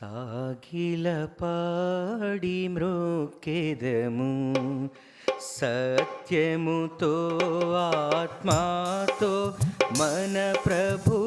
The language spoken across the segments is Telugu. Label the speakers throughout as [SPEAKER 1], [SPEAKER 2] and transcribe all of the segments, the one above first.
[SPEAKER 1] సాగిల పాడి మ్రోకెదము. సత్యముతో ఆత్మాతో మన ప్రభు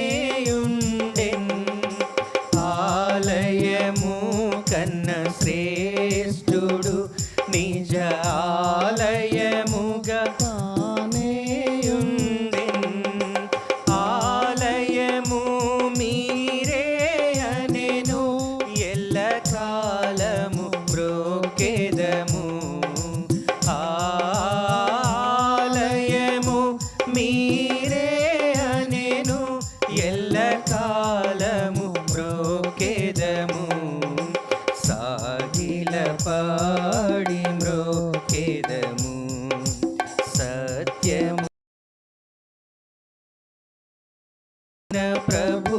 [SPEAKER 1] బ్రోకెదము ఆలయము మీరే అనెను. ఎల్ల కాలము బ్రోకెదము సాగిల పాడి మ్రోకెదము. సత్యము ప్రభు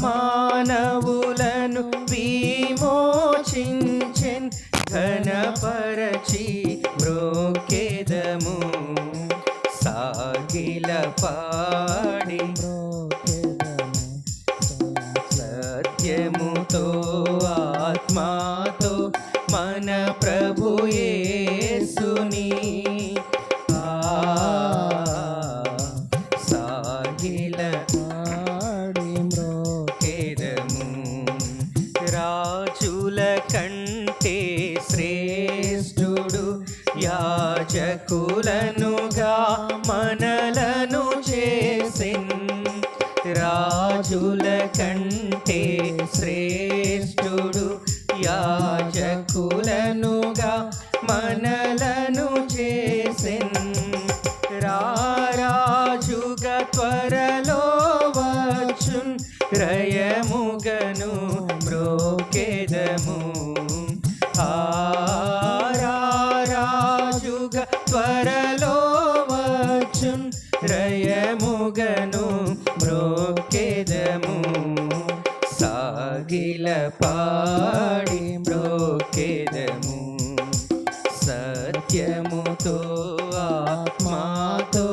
[SPEAKER 1] మానవులను విమోచించెన్ ఘనపరచి బ్రోకెదము. సాగిల పాడి సత్యముతో ఆత్మాతో మన ప్రభు యాజకులనుగా మనలను చేసిన్ రాజుల కంటే సాగిల పాడి మ్రోకేదము సత్యముతో ఆత్మాతో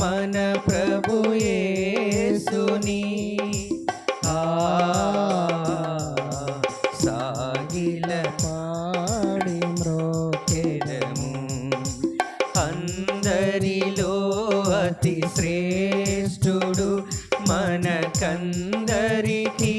[SPEAKER 1] మన ప్రభుయే సుని సాగిల పాడి మ్రోకేదము అందరిలో అతి శ్రేష్ఠుడు మన కందరికి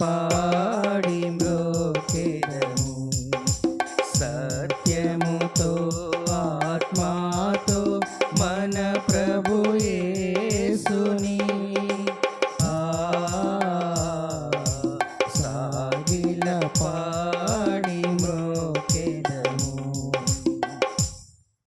[SPEAKER 2] పాడి మ్రోకేద